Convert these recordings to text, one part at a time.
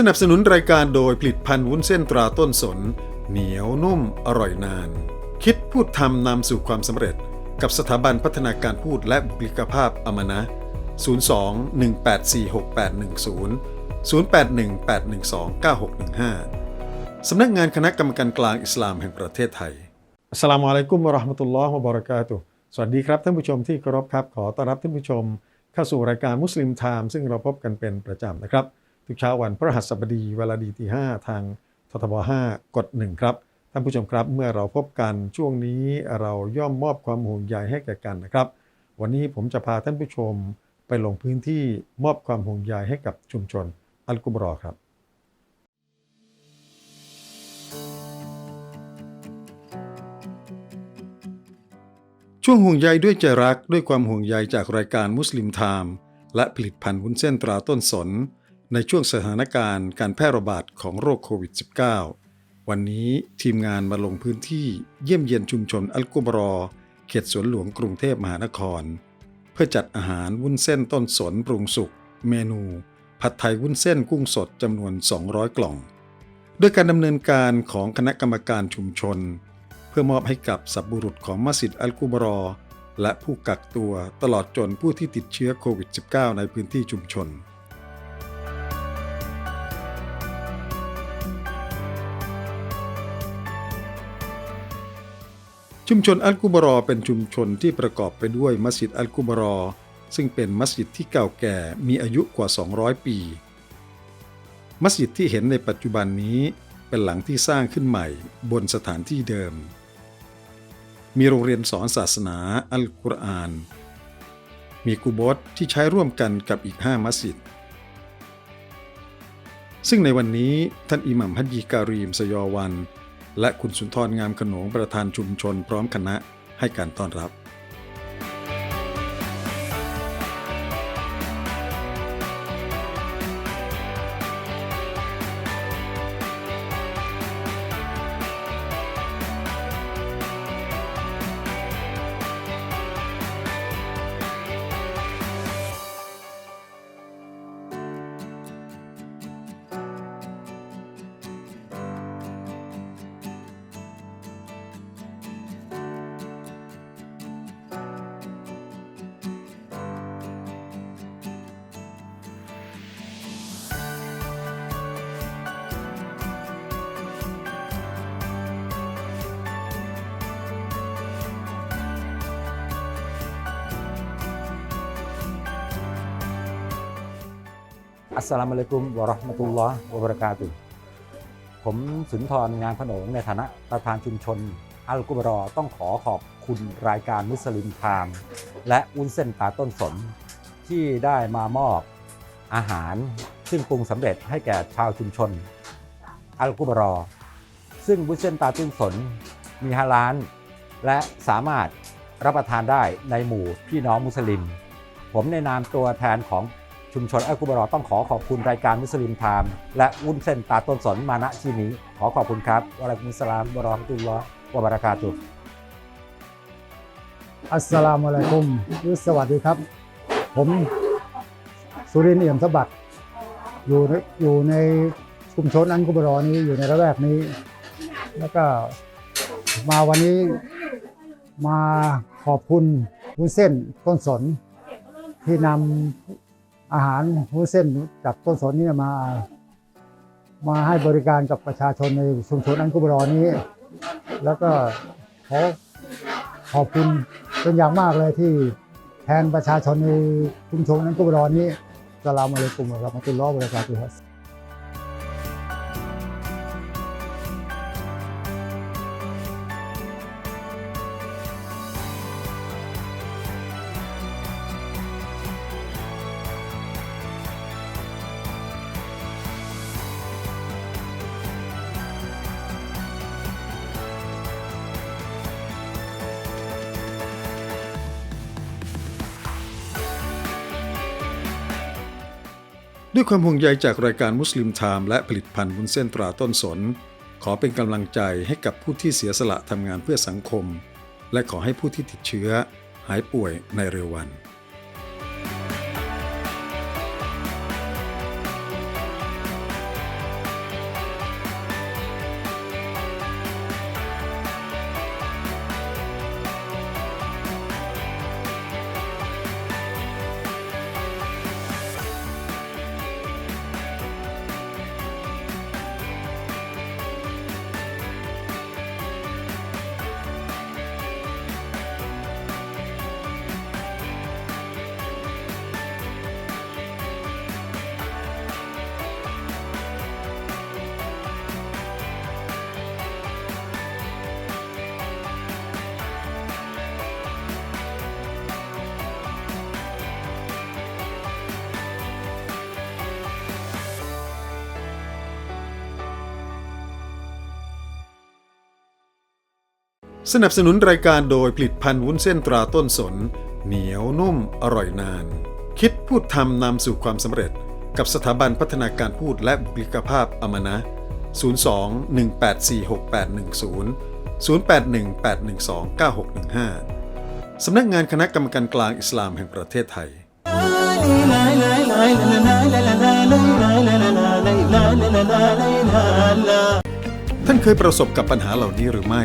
สนับสนุนรายการโดยผลิตภัณฑ์วุ้นเส้นตราต้นสน เหนียวนุ่มอร่อยนาน คิดพูดทำนำสู่ความสำเร็จ กับสถาบันพัฒนาการพูดและบุคลิกภาพอมนะ 02 1846810 081 812 9615 สำนักงานคณะกรรมการกลางอิสลามแห่งประเทศไทยอัสลามุอะลัยกุมวะราะห์มะตุลลอฮ์วะบะเราะกาตุสวัสดีครับท่านผู้ชมที่เคารพครับ ขอต้อนรับท่านผู้ชม เข้าสู่รายการมุสลิมไทม์ซึ่งเราพบกันเป็นประจำนะครับ ทุกเช้าวันพฤหัสบดีเวลาดีที่5ทางททบ5กด1ครับท่านผู้ชมครับเมื่อเราพบกันช่วงนี้เราย่อมมอบความห่วงใยให้แก่กันนะครับ วันนี้ผมจะพาท่านผู้ชมไปลงพื้นที่มอบความห่วงใยให้กับชุมชนอัลกุบรอครับช่วงห่วงใยด้วยใจรักด้วยความห่วงใยจากรายการมุสลิมไทม์และผลิตภัณฑ์วุ้นเส้นตราต้นสน ในช่วงสถานการณ์การแพร่ระบาดของโรคโควิด -19 วันนี้ทีมงานมาลงพื้นที่เยี่ยมเยียนชุมชนอัลกุบรอ เขตสวนหลวงกรุงเทพมหานคร เพื่อจัดอาหารวุ้นเส้นต้นสนปรุงสุก เมนู ผัดไทยวุ้นเส้นกุ้งสดจำนวน 200 กล่อง ด้วยการดำเนินการของคณะกรรมการชุมชน เพื่อมอบให้กับสับบุรุษของมัสยิดอัลกุบรอ และผู้กักตัวตลอดจนผู้ที่ติดเชื้อโควิด -19 ในพื้นที่ชุมชน ชุมชนอัลกุบรอเป็นชุมชนที่ประกอบไปด้วยมัสยิดอัลกุบรอ ซึ่งเป็นมัสยิดที่เก่าแก่มีอายุกว่า 200 ปี มัสยิดที่เห็นในปัจจุบันนี้เป็นหลังที่สร้างขึ้นใหม่บนสถานที่เดิม มีโรงเรียนสอนศาสนาอัลกุรอาน มีกุโบสที่ใช้ร่วมกันกับอีก 5 มัสยิด ซึ่งในวันนี้ท่านอิหมัมฮัจยีการีมสยอวัน และคุณสุนทรงามขนงประธานชุมชนพร้อมคณะให้การต้อนรับ สลามุอะลัยกุมวะเราะห์มะตุลลอฮ์วะบะเราะกาตุผมสุนทรงานขนงในฐานะประธานชุมชน อัลกุบรอต้องขอขอบคุณรายการมุสลิมไทม์และอุ้นเส้นตาต้นสนที่ได้มามอบอาหาร ซึ่งปรุงสำเร็จให้แก่ชาวชุมชน อัลกุบรอ ซึ่งวุ้นเส้นตาต้นสนมีฮาลาลและสามารถรับประทานได้ในหมู่พี่น้องมุสลิม ผมในนามตัวแทนของ ชุมชนอัลกุบรอต้องขอขอบคุณรายการมุสลิมไทม์และวุ้นเส้นตาต้นสนมาณที่นี้ ขอขอบคุณครับวะอะลัยกุมุสลามวะเราะห์มตุลลอฮ์วะบะเรากาตุอัสสลามุอะลัยกุมหรือสวัสดีครับ ผมสุรินทร์เอี่ยมสะบัดอยู่ในอยู่ในชุมชนอันกุบรอนี้อยู่ในระแวกนี้ แล้วก็มาวันนี้มาขอบคุณวุ้นเส้นต้นสนที่นำ อาหารหูเส้นจากต้นสนนี้มา มาให้บริการกับประชาชนในชุมชนอันกุบรอนี้ แล้วก็ขอขอบคุณเป็นอย่างมากเลยที่แทนประชาชนในชุมชนอันกุบรอนี้สลามอะลัยกุมวะเราะมะตุลลอฮ์วะบะเราะกาตุฮ์ ด้วยความห่วงใยจากรายการมุสลิมไทม์และผลิตภัณฑ์วุ้นเส้นตราต้นสน ขอเป็นกำลังใจให้กับผู้ที่เสียสละทำงานเพื่อสังคม และขอให้ผู้ที่ติดเชื้อหายป่วยในเร็ววัน สนับสนุนรายการโดยผลิตภัณฑ์วุ้นเส้นตราต้นสน เหนียวนุ่มอร่อยนาน คิดพูดทำนำสู่ความสำเร็จ กับสถาบันพัฒนาการพูดและบุคลิกภาพอมนะ 02 1846810 0818129615 สำนักงานคณะกรรมการกลางอิสลามแห่งประเทศไทย ท่านเคยประสบกับปัญหาเหล่านี้หรือไม่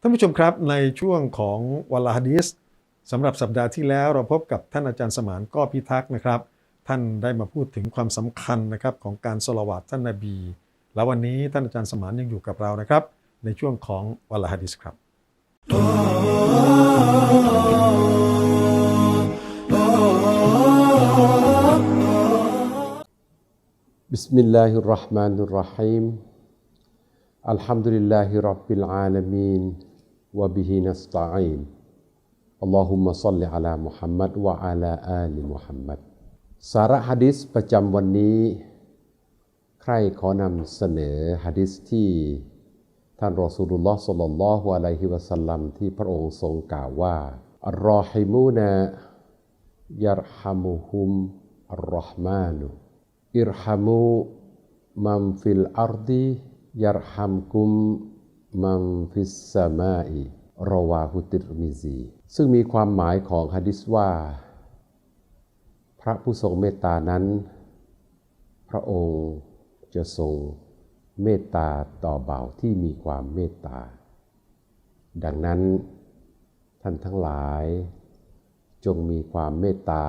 ท่านผู้ชมครับในช่วงของวลาฮะดีสสำหรับสัปดาห์ที่แล้วเราพบกับท่านอาจารย์สมานก้อพิทักษ์นะครับ ท่านได้มาพูดถึงความสำคัญนะครับของการสละวัดท่านนาบี แล้ววันนี้ท่านอาจารย์สมานยังอยู่กับเรานะครับ ในช่วงของวลาฮะดีสครับบิสมิลลาฮิรราะห์มานุรราะฮีมอัลฮัมดุลิลลาฮิรับบิลอาลามีน وبه نستعين اللهم صل على محمد وعلى آل محمد สาระฮะดิษประจำวันนี้ ใครขอนำเสนอฮะดิษที่ ท่านรอสูลุลลอฮ์สัลลัลลอฮุอะลัยฮิวะสัลลัมที่พระองค์ทรงกล่าวว่า อัลรอฮิมูนะยัรฮัมุฮุมอัลรอฮ์มานุ อิรฮัมูมัมฟิลอาร์ดียัรฮัมกุม มัมฟิสมาอีรอวาฮุติรมิซี ซึ่งมีความหมายของฮะดิษว่า พระผู้ทรงเมตตานั้น พระองค์จะทรงเมตตาต่อเบาที่มีความเมตตา ดังนั้นท่านทั้งหลายจงมีความเมตตา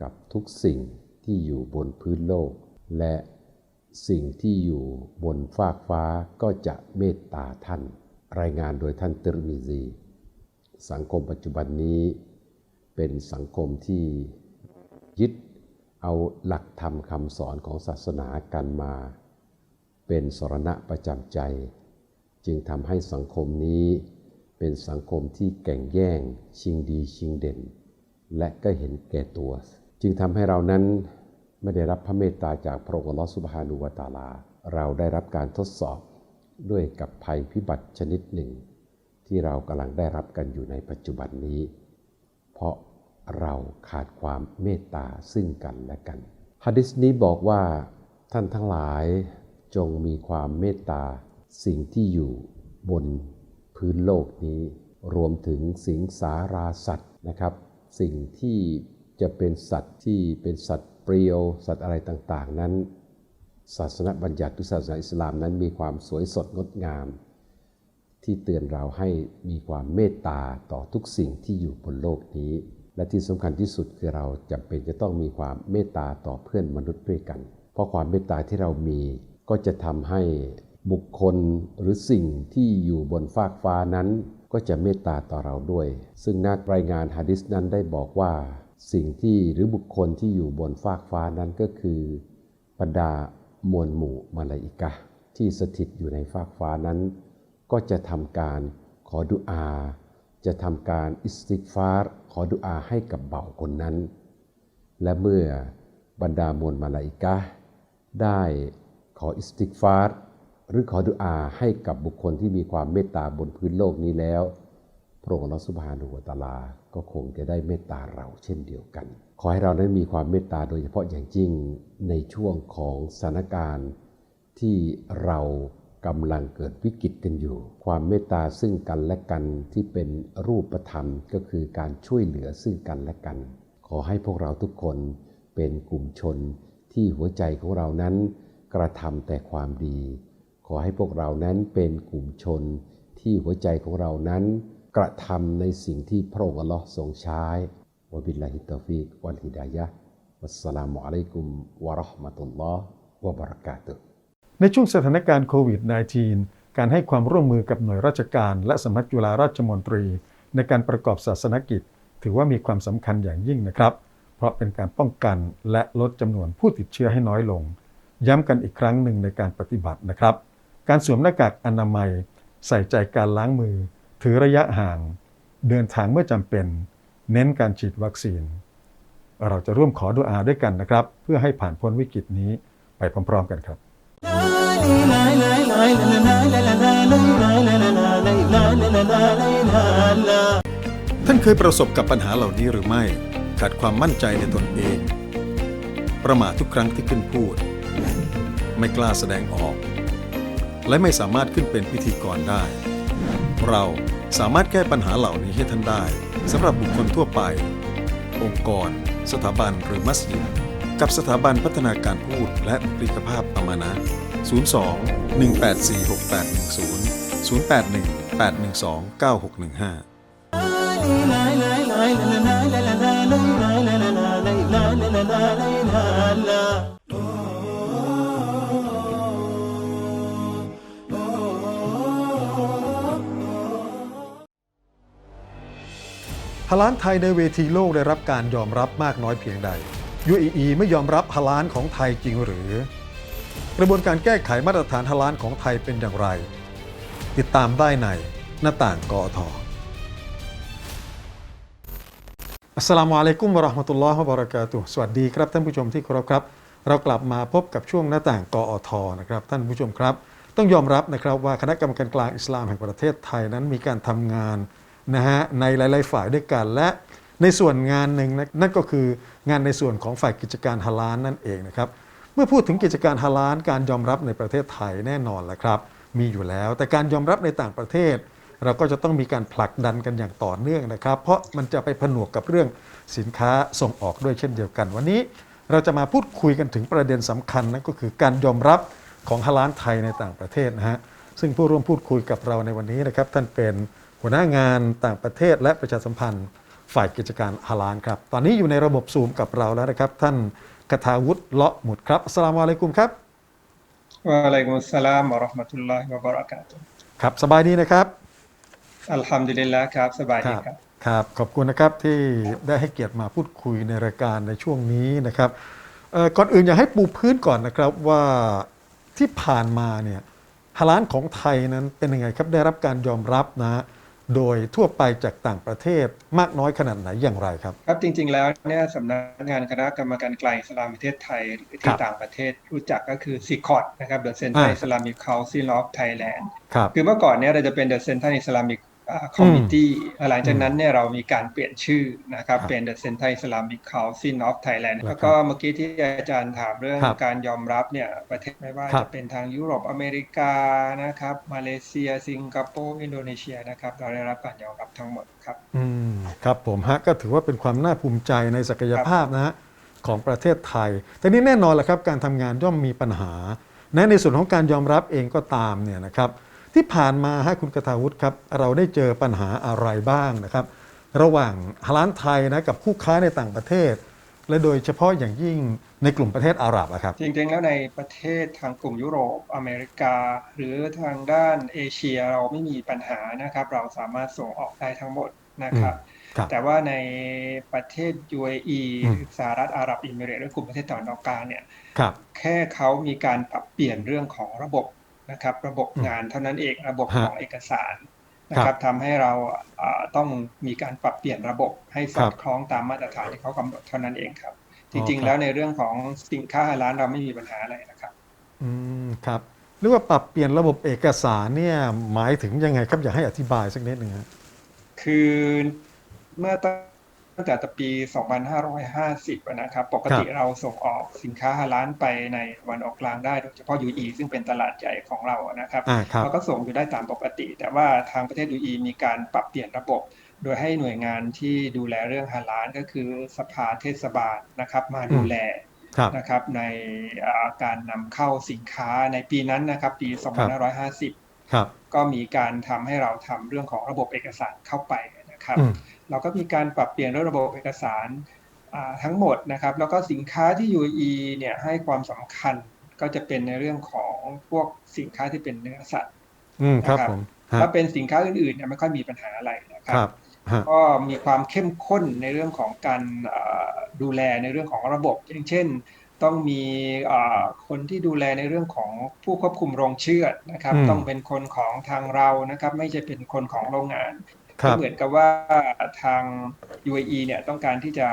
กับทุกสิ่งที่อยู่บนพื้นโลกและ สิ่งที่อยู่บนฟากฟ้าก็จะเมตตาท่าน รายงานโดยท่านติรมิซี สังคมปัจจุบันนี้เป็นสังคมที่ยึดเอาหลักธรรมคำสอนของศาสนากันมา เป็นสรณะประจำใจ จึงทำให้สังคมนี้เป็นสังคมที่แก่งแย่ง ชิงดีชิงเด่น และก็เห็นแก่ตัว จึงทำให้เรานั้น ไม่ได้รับพระเมตตาจากพระองค์ลอสุบฮานุวตาลา เราได้รับการทดสอบด้วยกับภัยพิบัติชนิดหนึ่ง ที่เรากำลังได้รับกันอยู่ในปัจจุบันนี้ เพราะเราขาดความเมตตาซึ่งกันและกันฮะดิษนี้บอกว่าท่านทั้งหลายจงมีความเมตตาสิ่งที่อยู่บนพื้นโลกนี้ รวมถึงสิงสาราสัตว์นะครับ สิ่งที่จะเป็นสัตว์ที่เป็นสัตว์ ปรียว สัตว์อะไรต่างๆ นั้น ศาสนบัญญัติทุศาสนาอิสลามนั้นมีความสวยสดงดงาม ที่เตือนเราให้มีความเมตตาต่อทุกสิ่งที่อยู่บนโลกนี้ และที่สำคัญที่สุดคือเราจำเป็นจะต้องมีความเมตตาต่อเพื่อนมนุษย์ด้วยกัน เพราะความเมตตาที่เรามีก็จะทำให้บุคคลหรือสิ่งที่อยู่บนฟากฟ้านั้น ก็จะเมตตาต่อเราด้วย ซึ่งนักรายงานฮะดิษนั้นได้บอกว่า สิ่งที่หรือบุคคลที่อยู่บนฟากฟ้านั้นก็คือบรรดามวลหมู่มาลาอิกะที่สถิตอยู่ในฟากฟ้านั้น ก็จะทำการขอดุอา จะทำการอิสติกฟาร์ขอดุอาให้กับเบ่าวคนนั้น และเมื่อบรรดามวลมาลาอิกะได้ขออิสติกฟาร์หรือขอดุอาให้กับบุคคลที่มีความเมตตาบนพื้นโลกนี้แล้ว ระองค์ลลอสุบฮานุวตาลา ก็คงจะได้เมตตาเราเช่นเดียวกัน ขอให้เรานั้นมีความเมตตาโดยเฉพาะอย่างยิ่งในช่วงของสถานการณ์ที่เรากำลังเกิดวิกฤตกันอยู่ ความเมตตาซึ่งกันและกันที่เป็นรูปธรรมก็คือการช่วยเหลือซึ่งกันและกัน ขอให้พวกเราทุกคนเป็นกลุ่มชนที่หัวใจของเรานั้นกระทำแต่ความดี ขอให้พวกเรานั้นเป็นกลุ่มชนที่หัวใจของเรานั้น กระทำในสิ่งที่พระองค์อัลลอฮ์ทรงใช้วบิลลาฮิตตอฟิกวัลฮิดายะวัสสลามุอะลัยกุมวะเราะห์มะตุลลอฮ์วะบะเราะกาตุในช่วงสถานการณ์โควิด -19 การให้ความร่วมมือกับหน่วยราชการ และสำนักจุฬาราชมนตรี ในการประกอบศาสนกิจ ถือว่ามีความสำคัญอย่างยิ่งนะครับ เพราะเป็นการป้องกันและลดจำนวนผู้ติดเชื้อให้น้อยลง ย้ำกันอีกครั้งหนึ่งในการปฏิบัตินะครับ การสวมหน้ากากอนามัย ใส่ใจการล้างมือ ถือระยะห่างเดินทางเมื่อจำเป็น เน้นการฉีดวัคซีน เราจะร่วมขอดุอาด้วยกันนะครับ เพื่อให้ผ่านพ้นวิกฤตนี้ไปพร้อม ๆ กันครับท่านเคยประสบกับปัญหาเหล่านี้หรือไม่ขาดความมั่นใจในตนเอง ประมาททุกครั้งที่ขึ้นพูด ไม่กล้าแสดงออก และไม่สามารถขึ้นเป็นพิธีกรได้ เราสามารถแก้ปัญหาเหล่านี้ให้ท่านได้สำหรับบุคคลทั่วไป องค์กร สถาบันหรือมัสยิดกับสถาบันพัฒนาการพูดและบุคลิกภาพอามานะ 02 184 6810 081 812 9615 ฮาลานไทยในเวทีโลกได้รับการยอมรับมากน้อยเพียงใด UAE ไม่ยอมรับฮาลานของไทยจริงหรือ กระบวนการแก้ไขมาตรฐานฮาลานของไทยเป็นอย่างไร ติดตามได้ในหน้าต่างกอทอัสสลามุอะลัยกุมวะราะห์มะตุลลอฮ์วะบะเราะกาตุสวัสดีครับท่านผู้ชมที่เคารพครับ เรากลับมาพบกับช่วงหน้าต่างกอทนะครับท่านผู้ชมครับ ต้องยอมรับนะครับว่าคณะกรรมการกลางอิสลามแห่งประเทศไทยนั้นมีการทำงาน นะฮะในหลาย ๆ ฝ่ายด้วยกัน และในส่วนงานหนึ่งนะนั่นก็คืองานในส่วนของฝ่ายกิจการฮาลานนั่นเองนะครับเมื่อพูดถึงกิจการฮาลานการยอมรับในประเทศไทยแน่นอนแหละครับ มีอยู่แล้ว แต่การยอมรับในต่างประเทศ เราก็จะต้องมีการผลักดันกันอย่างต่อเนื่องนะครับ เพราะมันจะไปผนวกกับเรื่องสินค้าส่งออกด้วยเช่นเดียวกัน วันนี้เราจะมาพูดคุยกันถึงประเด็นสำคัญนั่นก็คือการยอมรับของฮาลานไทยในต่างประเทศนะฮะซึ่งผู้ร่วมพูดคุยกับเราในวันนี้นะครับ ท่านเป็น หัวหน้างานต่างประเทศและประชาสัมพันธ์ ฝ่ายกิจการฮาลานครับ ตอนนี้อยู่ในระบบซูมกับเราแล้วนะครับ ท่านคทาวุฒิเลาะหมุดครับอัสสลามุอะลัยกุมครับวะอะลัยกุมุสสลามวะเราะห์มะตุลลอฮิวะบะเราะกาตุฮ์ครับสบายดีนะครับ อัลฮัมดุลิลละครับสบายดีครับครับ ขอบคุณนะครับที่ได้ให้เกียรติมาพูดคุยในรายการในช่วงนี้นะครับเอ่อก่อนอื่นอยากให้ปูพื้นก่อนนะครับว่าที่ผ่านมาเนี่ยฮาลานของไทยนั้นเป็นยังไงครับได้รับการยอมรับนะ โดยทั่วไปจากต่างประเทศมากน้อยขนาดไหนอย่างไรครับ ครับจริง ๆ แล้วเนี่ยสำนักงานคณะกรรมการกลางอิสลามประเทศไทยหรือครัที่บต่างประเทศรู้จักก็คือ CICOT นะครับ The Central อ่า Islamic Council of Thailand ครับคือเมื่อก่อนเนี่ยเราจะเป็น The Central Islamic อ่า Committee หลังจากนั้นเนี่ยเรามีการเปลี่ยนชื่อนะครับครับเป็น The Central Islamic Council of Thailand ครับแล้วก็เมื่อกี้ที่อาจารย์ถามเรื่องครับการยอมรับเนี่ยประเทศไม่ว่าครับจะเป็นทางยุโรปอเมริกานะครับมาเลเซีย สิงคโปร์อินโดนีเซียนะครับเราได้รับการยอมรับทั้งหมดครับอืมครับผมฮะก็ถือว่าเป็นความน่าภูมิใจในศักยภาพนะฮะของประเทศไทย แต่นี่แน่นอนแหละครับการทำงานย่อมมีปัญหานะในส่วนของการยอมรับเองก็ตามเนี่ยนะครับ ที่ผ่านมาฮะคุณกทาวุฒิครับ เราได้เจอปัญหาอะไรบ้างนะครับ ระหว่างฮาลานไทยนะกับคู่ค้าในต่างประเทศ และโดยเฉพาะอย่างยิ่งในกลุ่มประเทศอาหรับอะครับ จริงๆ แล้วในประเทศทางกลุ่มยุโรปอเมริกา หรือทางด้านเอเชียเราไม่มีปัญหานะครับ เราสามารถส่งออกได้ทั้งหมดนะครับครับแต่ว่าในประเทศ UAE อืมหรือสหรัฐอาหรับอิมิเรตส์หรือกลุ่มประเทศตะวันออกกลางเนี่ยครับแค่เขามีการปรับเปลี่ยนเรื่องของระบบ นะครับ ระบบอืมงานเท่านั้นเองระบบฮะของเอกสารนะครับทำให้เราอ่าต้องมีการปรับเปลี่ยนระบบให้สอครัดบคล้องตามมาตรฐานที่เขากำหนดเท่านั้นเองครับจอ๋อริงครับๆแล้วในเรื่องของสินค้าฮาลาลเราไม่มีปัญหาอะไรนะครับ อืมครับหรือว่าปรับเปลี่ยนระบบเอกสารเนี่ยหมายถึงยังไงครับอยากให้อธิบายสักนิดหนึ่งฮะคือเมื่อตั้ งแต่ปี 2550อะนะครับ ปกติเราส่งออกสินค้าฮาลาลไปในวันออกกลางได้ โดยเฉพาะ UAE ซึ่งเป็นตลาดใหญ่ของเราอะนะครับอ่าครับเราก็ส่งอยู่ได้ตามปกติ แต่ว่าทางประเทศ UAE มีการปรับเปลี่ยนระบบ โดยให้หน่วยงานที่ดูแลเรื่องฮาลาลก็คือสภาเทศบาลนะครับ มาดูแลครับนะครับในอ่าการนำเข้าสินค้าในปีนั้นนะครับ ปี 2550ครับก็มีการทำให้เราทำเรื่องของระบบเอกสารเข้าไปนะครับอืม เราก็มีการปรับเปลี่ยนเรื่องระบบเอกสารอ่าทั้งหมดนะครับ แล้วก็สินค้าที่ UAE เนี่ยให้ความสำคัญก็จะเป็นในเรื่องของพวกสินค้าที่เป็นเนื้อสัตว์อืมครับนะครับผมฮะถ้าเป็นสินค้าอื่นๆเนี่ยไม่ค่อยมีปัญหาอะไรนะครัครับฮะก็มีความเข้มข้นในเรื่องของการอ่าดูแลในเรื่องของระบบอย่างเช่น ต้องมีอ่าคนที่ดูแลในเรื่องของผู้ควบคุมโรงเชือดนะครับอืมต้องเป็นคนของทางเรานะครับ ไม่ใช่เป็นคนของโรงงานครั ก็บเหมือนกับว่าทาง UAE เนี่ยต้องการที่จะ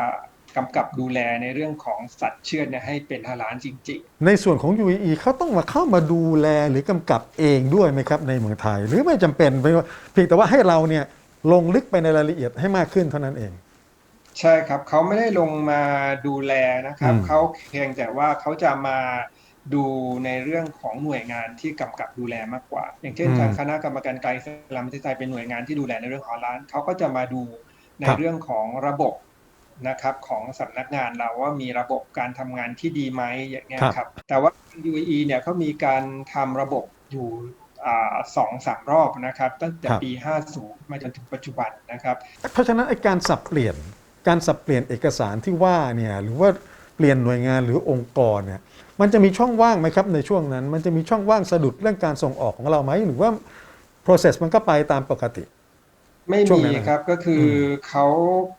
กำกับดูแลในเรื่องของสัตว์เชือดเนี่ยให้เป็นฮาลาลจริงในส่วนของ UAE เขาต้องมาเข้ามาดูแลหรือกำกับเองด้วยไหมครับในเมืองไทย หรือไม่จำเป็นไม่ว่าเพียงแต่ว่าให้เราเนี่ยลงลึกไปในรายละเอียดให้มากขึ้นเท่านั้นเองๆใช่ครับเขาไม่ได้ลงมาดูแลนะครับอืมเขาเพียงแต่ว่าเขาจะมา ดูในเรื่องของหน่วยงานที่กำกับดูแลมากกว่า อย่างเช่นทางคณะกรรมการไกลสลามประเทศไทยเป็นหน่วยงานที่ดูแลในเรื่องของร้านเขาก็จะมาดูในเรื่องของระบบนะครับของสำนักงานเราว่ามีระบบการทำงานที่ดีไหมอย่างเงี้ยครับ แต่ว่า UAE เนี่ยเขามีการทำระบบอยู่อ่าสองสามรอบนะครับ ตั้งแต่ปี 50 มาจนถึงปัจจุบันนะครับ เพราะฉะนั้นไอ้การสับเปลี่ยนการสับเปลี่ยนเอกสารที่ว่าเนี่ยหรือว่าเปลี่ยนหน่วยงานหรือองค์กรเนี่ย มันจะมีช่องว่างไหมครับในช่วงนั้น มันจะมีช่องว่างสะดุดเรื่องการส่งออกของเราไหมหรือว่า process มันก็ไปตามปกติ ไม่ช่วงมีนั้นนะครับก็คืออมเขา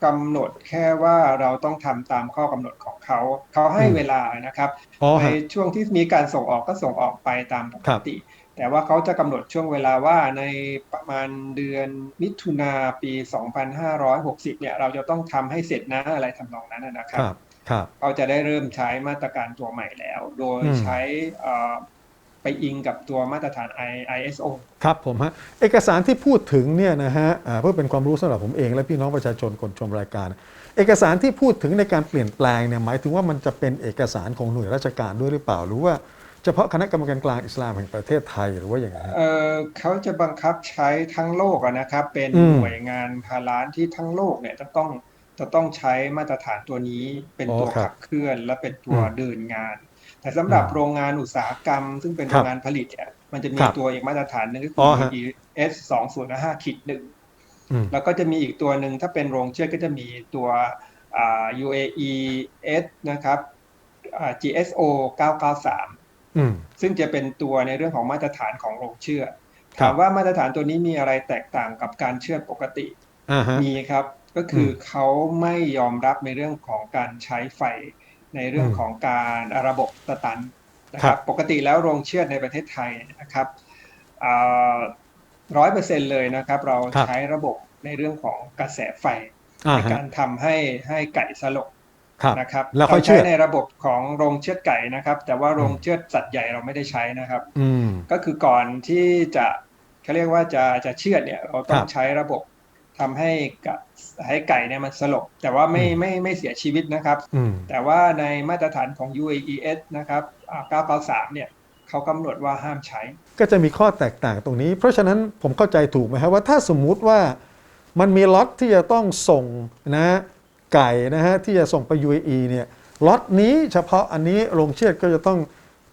กำหนดแค่ว่าเราต้องทำตามข้อกำหนดของเขาเขาให้อืมเวลานะครับอ๋อในฮะช่วงที่มีการส่งออกก็ส่งออกไปตามปคกรับติ แต่ว่าเขาจะกำหนดช่วงเวลาว่าในประมาณเดือนมิถุนาปี 2560 เนี่ย เราจะต้องทำให้เสร็จนะอะไรทำนองนั้นนะนะคครับรับครับ เขาจะได้เริ่มใช้มาตรการตัวใหม่แล้ว โดยอืมใช้เอ่อไปอิงกับตัวมาตรฐาน I- ISO ครับผมฮะเอกสารที่พูดถึงเนี่ยนะฮะอ่าเพื่อเป็นความรู้สำหรับผมเองและพี่น้องประชาชนคนชมรายการ เอกสารที่พูดถึงในการเปลี่ยนแปลงเนี่ยหมายถึงว่ามันจะเป็นเอกสารของหน่วยราชการด้วยหรือเปล่าหรือว่าเฉพาะคณะกรรมการกลางอิสลามแห่งประเทศไทยหรือว่าอย่างไรฮะเอ่อเขาจะบังคับใช้ทั้งโลกอะนะครับ เป็นอืมหน่วยงานฮาลาลที่ทั้งโลกเนี่ยจะต้อง จะต้องใช้มาตรฐานตัวนี้เป็นตัวอ๋อครับขับเคลื่อนและเป็นตัวอืมเดินงาน แต่สำหรับอืมโรงงานอุตสาหกรรม ซึ่งเป็นคโรรับงงานผลิตเนี่ยมันจะมีครับตัวอีกมาตรฐานหนึ่งก็คือ๋ออฮะ ES 2 0 5ขีดหนึ่งอืมแล้วก็จะมีอีกตัวหนึ่งถ้าเป็นโรงเชือดก็จะมีตัวอ่า UAE S นะครับอ่า GSO 993อืมซึ่งจะเป็นตัวในเรื่องของมาตรฐานของโรงเชือดครัถาบมว่ามาตรฐานตัวนี้มีอะไรแตกต่างกับการเชือดปกติอ่าฮะมีครับ ก็คืออมเขาไม่ยอมรับในเรื่องของการใช้ไฟในเรื่องอืมของการระบบสตันนะคครัรับบปกติแล้วโรงเชือดในประเทศไทยนะครับร้อยเปอร์เซ็นเลยนะครับ เราครับใช้ระบบในเรื่องของกระแสไฟอ่าในฮะการทำให้ให้ไก่สลบครับนะครับแล้วค่อยเราเชื่ใช้อในระบบของโรงเชือดไก่นะครับ แต่ว่าโรงอืมเชือดสัตว์ใหญ่เราไม่ได้ใช้นะครับอืมก็คือก่อนที่จะเขาเรียกว่าจะจะเชือดเนี่ยเราต้อคงรับใช้ระบบ ทำให้กะให้ไก่เนี่ยมันสลบ แต่ว่าไม่อืมไม่ไม่เสียชีวิตนะครับอืมแต่ว่าในมาตรฐานของ UAES นะครับอ่า993เนี่ยเขากำหนดว่าห้ามใช้ ก็จะมีข้อแตกต่างตรงนี้ เพราะฉะนั้นผมเข้าใจถูกไหมครับว่าถ้าสมมุติว่ามันมีล็อตที่จะต้องส่งนะไก่นะฮะที่จะส่งไป UAE เนี่ยล็อตนี้เฉพาะอันนี้โรงเชือดก็จะต้อง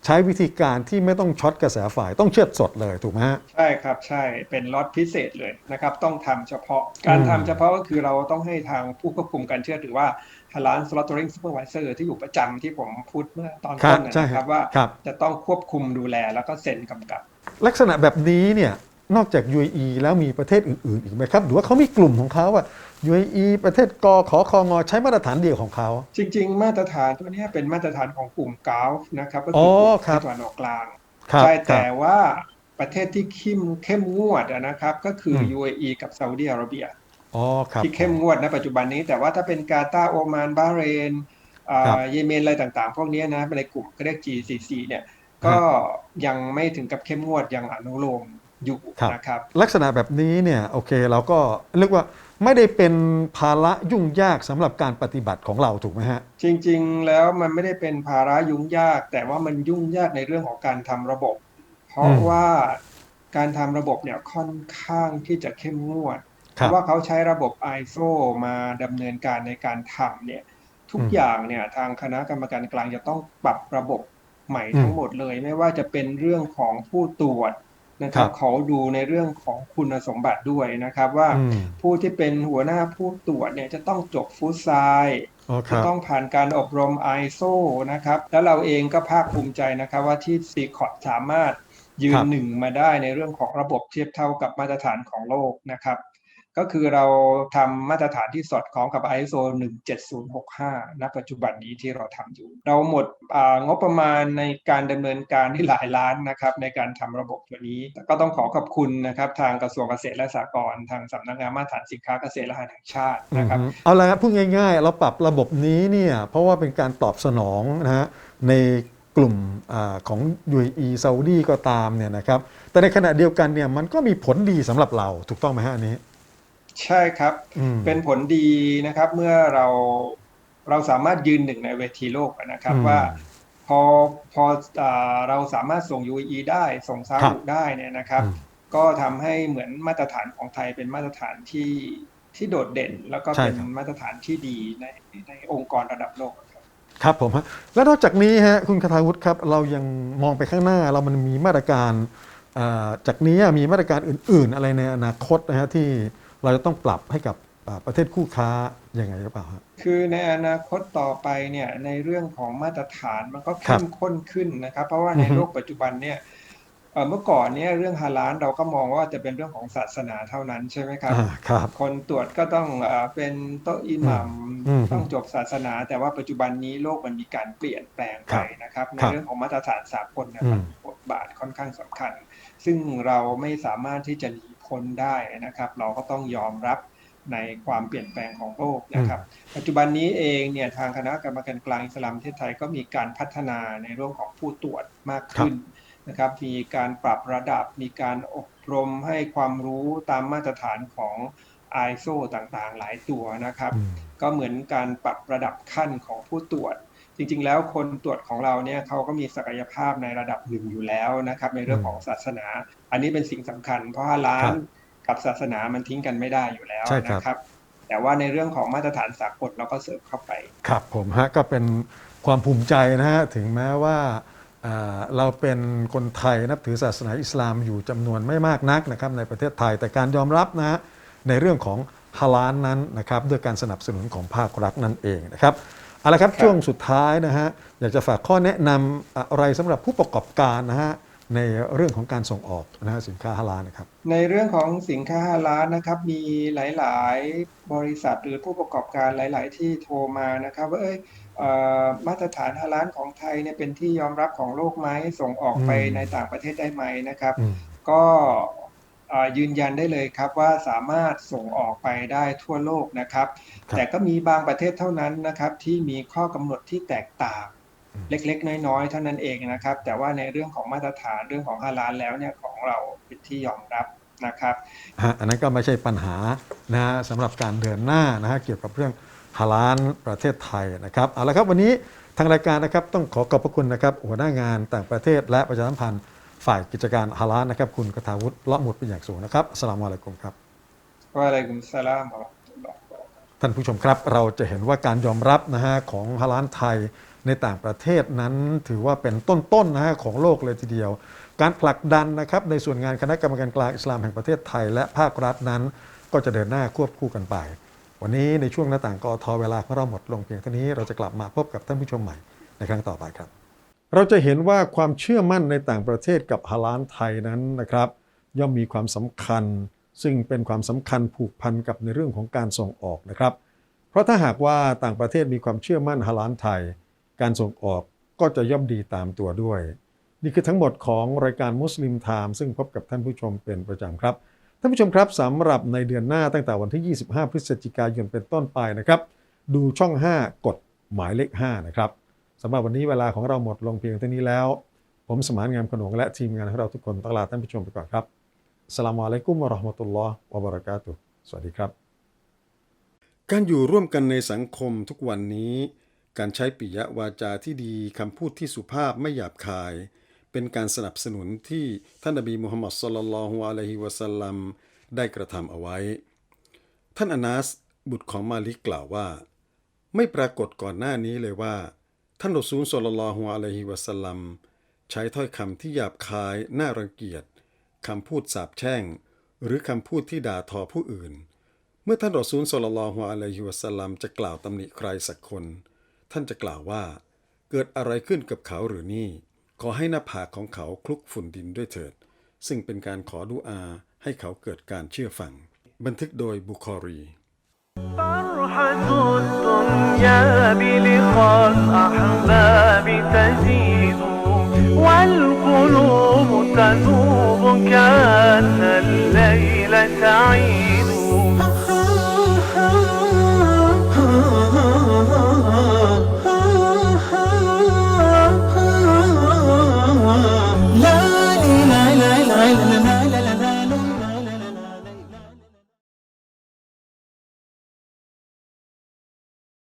ใช้วิธีการที่ไม่ต้องช็อตกระแสไฟต้องเชือดสดเลยถูกไหมฮะ ใช่ครับใช่เป็นล็อตพิเศษเลยนะครับต้องทำเฉพาะการอืมทำเฉพาะก็คือเราต้องให้ทางผู้ควบคุมการเชือดหรือว่าฮาลานสลอตเตอริงซูเปอร์วิเซอร์ที่อยู่ประจำที่ผมพูดเมื่อตอนครัต้บนนะใช่นะคครัรับบว่าครับจะต้องควบคุมดูแลแล้วก็เซ็นกำกับ ลักษณะแบบนี้เนี่ย นอกจาก UAE แล้วมีประเทศอื่นๆอีกไหมครับ หรือว่าเขามีกลุ่มของเขาอะ UAE ประเทศกขอคองอใช้มาตรฐานเดียวของเขา จริง ๆ มาตรฐานตัวเนี้ยเป็นมาตรฐานของกลุ่มกาฟนะครับก็อ๋คืออกลุ่มครับตะวันออกกลางครับใช่ครัแต่บว่าประเทศที่เข้มเข้มงวดอะนะครับก็คืออม UAE กับซาอุดิอาระเบียอ๋อครับที่เข้มงวดณปัจจุบันนี้ แต่ว่าถ้าเป็นกาตาร์โอมานบาห์เรนอ่าครับเยเมนอะไรต่างๆ พวกเนี้ยนะในกลุ่มก็เรียก GCC เนี่ยก็ยังไม่ถึงกับเข้มงวดยังอนุโลม อยู่ครับนะครับลักษณะแบบนี้เนี่ยโอเคเราก็เรียกว่าไม่ได้เป็นภาระยุ่งยากสำหรับการปฏิบัติของเราถูกไหมฮะ จริงๆแล้วมันไม่ได้เป็นภาระยุ่งยาก แต่ว่ามันยุ่งยากในเรื่องของการทำระบบ เพราะอืมว่าการทำระบบเนี่ยค่อนข้างที่จะเข้มงวดคเพรับราะว่าเขาใช้ระบบ ISO มาดำเนินการในการทำเนี่ยทุกอืมอย่างเนี่ยทางคณะกรรมการกลางจะต้องปรับระบบใหม่อืมทั้งหมดเลย ไม่ว่าจะเป็นเรื่องของผู้ตรวจ นะครัครับบเขาดูในเรื่องของคุณสมบัติด้วยนะครับ ว่าอืมผู้ที่เป็นหัวหน้าผู้ตรวจเนี่ยจะต้องจบฟุตไซด์อ๋อคจะรับต้องผ่านการอบรม ISO นะครับ แล้วเราเองก็ภาคภูมิใจนะครับ ว่าที่ c ีคอสามารถยืคนรับหนึ่งมาได้ในเรื่องของระบบเทียบเท่ากับมาตรฐานของโลกนะครับ ก็คือเราทำมาตรฐานที่สอดคล้องกับ ISO 17065 ณ ปัจจุบันนี้ที่เราทำอยู่ เราหมดงบประมาณในการดำเนินการที่หลายล้านนะครับในการทำระบบตัวนี้ ก็ต้องขอขอบคุณนะครับทางกระทรวงเกษตรและสหกรณ์ทางสำนักงานมาตรฐานสินค้าเกษตรและอาหารแห่งชาตินะครับเอาละครับพูดง่ายๆ เราปรับระบบนี้เนี่ยเพราะว่าเป็นการตอบสนองนะฮะในกลุ่มอของ UAE ซาอุดีก็ตามเนี่ยนะครับแต่ในขณะเดียวกันเนี่ยมันก็มีผลดีสำหรับเราถูกต้องไหมฮะอันนี้ ใช่ครับอืมเป็นผลดีนะครับเมื่อเราเราสามารถยืนหนึ่งในเวทีโลกนะครับอืมว่าพอพออาเราสามารถส่ง UAE ได้ส่งซาครัอุบได้เนี่ยนะครับอืมก็ทำให้เหมือนมาตรฐานของไทยเป็นมาตรฐานที่ที่โดดเด่น แล้วก็ใช่เป็นครับมาตรฐานที่ดีในในองค์กรระดับโลกครับครับผมฮะแล้วนอกจากนี้ฮะคุณคทาวุฒิครับ เรายังมองไปข้างหน้าเรามันมีมาตรการอ่าจากนี้มีมาตรการอื่น ๆ อะไรในอนาคตนะฮะที่ เราจะต้องปรับให้กับอ่าประเทศคู่ค้ายังไงหรือเปล่าฮะคือในอนาคตต่อไปเนี่ยในเรื่องของมาตรฐานมันก็ครัเข้บมข้นขึ้นนะครับ เพราะว่าในอือฮึโลกปัจจุบันเนี่ยเอ่อเมื่อก่อนเนี่ยเรื่องฮาลาลเราก็มองว่าจะเป็นเรื่องของศาสนาเท่านั้นใช่ไหมครับอ่าครับ คนตรวจก็ต้องเอ่อเป็นโต๊ะอิหมัมอืมต้องจบศาสนา แต่ว่าปัจจุบันนี้โลกมันมีการเปลี่ยนแปลงไปนะครับ ในครับเรื่องของมาตรฐานสากลเนยอืมมันมีบทบาทค่อนข้างสำคัญ ซึ่งเราไม่สามารถที่จะหนี พ้นได้นะครับ เราก็ต้องยอมรับในความเปลี่ยนแปลงของโลกนะครับ ปัจจุบันนี้เองเนี่ยทางคณะกรรมการกลางอิสลามประเทศไทยก็มีการพัฒนาในเรื่องของผู้ตรวจมากขึ้นนะครับ มีการปรับระดับ มีการอบรมให้ความรู้ตามมาตรฐานของ ISO ต่างๆ หลายตัวนะครับอืมก็เหมือนการปรับระดับขั้นของผู้ตรวจ จริงๆ แล้วคนตรวจของเราเนี่ยเขาก็มีศักยภาพในระดับหนึ่งอยู่แล้วนะครับ ในเรื่องของศาสนา อันนี้เป็นสิ่งสำคัญ เพราะว่าร้าครันบกับศาสนามันทิ้งกันไม่ได้อยู่แล้วใช่ครับนะครับ แต่ว่าในเรื่องของมาตรฐานสากลเราก็เสริมเข้าไป ครับผมฮะก็เป็นความภูมิใจนะฮะถึงแม้ว่าอ่าเราเป็นคนไทยนับถือศาสนาอิสลามอยู่จำนวนไม่มากนักนะครับในประเทศไทยแต่การยอมรับนะฮะในเรื่องของฮาลาลนั้นนะครับด้วยการสนับสนุนของภาครัฐนั่นเองนะครับเอาละครับครับช่วงสุดท้ายนะฮะอยากจะฝากข้อแนะนำอะไรสำหรับผู้ประกอบการนะฮะ ในเรื่องของการส่งออกนะฮะสินค้าฮาลาลนะครับ ในเรื่องของสินค้าฮาลาลนะครับ มีหลาย ๆ บริษัทหรือผู้ประกอบการหลาย ๆ ที่โทรมานะครับว่าเอ้ยเอ่อมาตรฐานฮาลาลของไทยเนี่ยเป็นที่ยอมรับของโลกไหมส่งออกไปอืมในต่างประเทศได้ไหมนะครับอืมก็เอ่อยืนยันได้เลยครับว่าสามารถส่งออกไปได้ทั่วโลกนะครับครับแต่ก็มีบางประเทศเท่านั้นนะครับที่มีข้อกำหนดที่แตกต่างอืม เล็กๆ น้อยๆ เท่านั้นเองนะครับ แต่ว่าในเรื่องของมาตรฐานเรื่องของฮาลาลแล้วเนี่ยของเราเป็นที่ยอมรับนะครับฮะอันนั้นก็ไม่ใช่ปัญหานะฮะสำหรับการเดินหน้านะฮะเกี่ยวกับเรื่องฮาลาลประเทศไทยนะครับเอาละครับวันนี้ทางรายการนะครับต้องขอขอบพระคุณนะครับหัวหน้างานต่างประเทศและประชาสัมพันธ์ฝ่ายกิจการฮาลาลนะครับ คุณกทาวุฒิเลาะหมุดเป็นอย่างสูงนะครับอัสสลามุอะลัยกุมครับวะอะลัยกุมสสลามวะเราะห์มะตุลลอฮ์ท่านผู้ชมครับเราจะเห็นว่าการยอมรับนะฮะของฮาลาลไทย ในต่างประเทศนั้นถือว่าเป็นต้นๆนะฮะของโลกเลยทีเดียว การผลักดันนะครับในส่วนงานคณะกรรมการกลางอิสลามแห่งประเทศไทย และภาครัฐนั้น ก็จะเดินหน้าควบคู่กันไป วันนี้ในช่วงหน้าต่างกอทเวลาของเราหมดลงเพียงเท่านี้เราจะกลับมาพบกับท่านผู้ชมใหม่ในครั้งต่อไปครับ เราจะเห็นว่าความเชื่อมั่นในต่างประเทศกับฮาลาลไทยนั้นนะครับ ย่อมมีความสำคัญ ซึ่งเป็นความสำคัญผูกพันกับในเรื่องของการส่งออกนะครับ เพราะถ้าหากว่าต่างประเทศมีความเชื่อมั่นฮาลาลไทย การส่งออกก็จะย่อมดีตามตัวด้วย นี่คือทั้งหมดของรายการมุสลิมไทม์ซึ่งพบกับท่านผู้ชมเป็นประจำครับ ท่านผู้ชมครับสำหรับในเดือนหน้าตั้งแต่วันที่ 25 พฤศจิกายนเป็นต้นไปนะครับ ดูช่อง 5 กดหมายเลข 5 นะครับสำหรับวันนี้เวลาของเราหมดลงเพียงเท่านี้แล้ว ผมสมานงามขนงและทีมงานของเราทุกคนตลาท่านผู้ชมไปก่อนครับสลามอะลัยกุมวะราะห์มะตุลลอฮ์วะบะเราะกาตุสวัสดีครับ การอยู่ร่วมกันในสังคมทุกวันนี้ การใช้ปิยวาจาที่ดีคำพูดที่สุภาพไม่หยาบคาย เป็นการสนับสนุนที่ท่านนบีมุฮัมมัดศ็อลลัลลอฮุอะลัยฮิวะสัลลัมได้กระทำเอาไว้ ท่านอานัสบุตรของมาลิกกล่าวว่า ไม่ปรากฏก่อนหน้านี้เลยว่า ท่านรอซูลศ็อลลัลลอฮุอะลัยฮิวะสัลลัมใช้ถ้อยคำที่หยาบคายน่ารังเกียจคำพูดสาปแช่ง หรือคำพูดที่ด่าทอผู้อื่น เมื่อท่านรอซูลศ็อลลัลลอฮุอะลัยฮิวะสัลลัมจะกล่าวตำหนิใครสักคน ท่านจะกล่าวว่า เกิดอะไรขึ้นกับเขาหรือนี่ ขอให้หน้าผากของเขาคลุกฝุ่นดินด้วยเถิด ซึ่งเป็นการขอดุอาให้เขาเกิดการเชื่อฟัง บันทึกโดยบุคอรี فرحة الدنيا بلقاء الأحباب تزيد والقلوب تذوب كأن الليل تعيد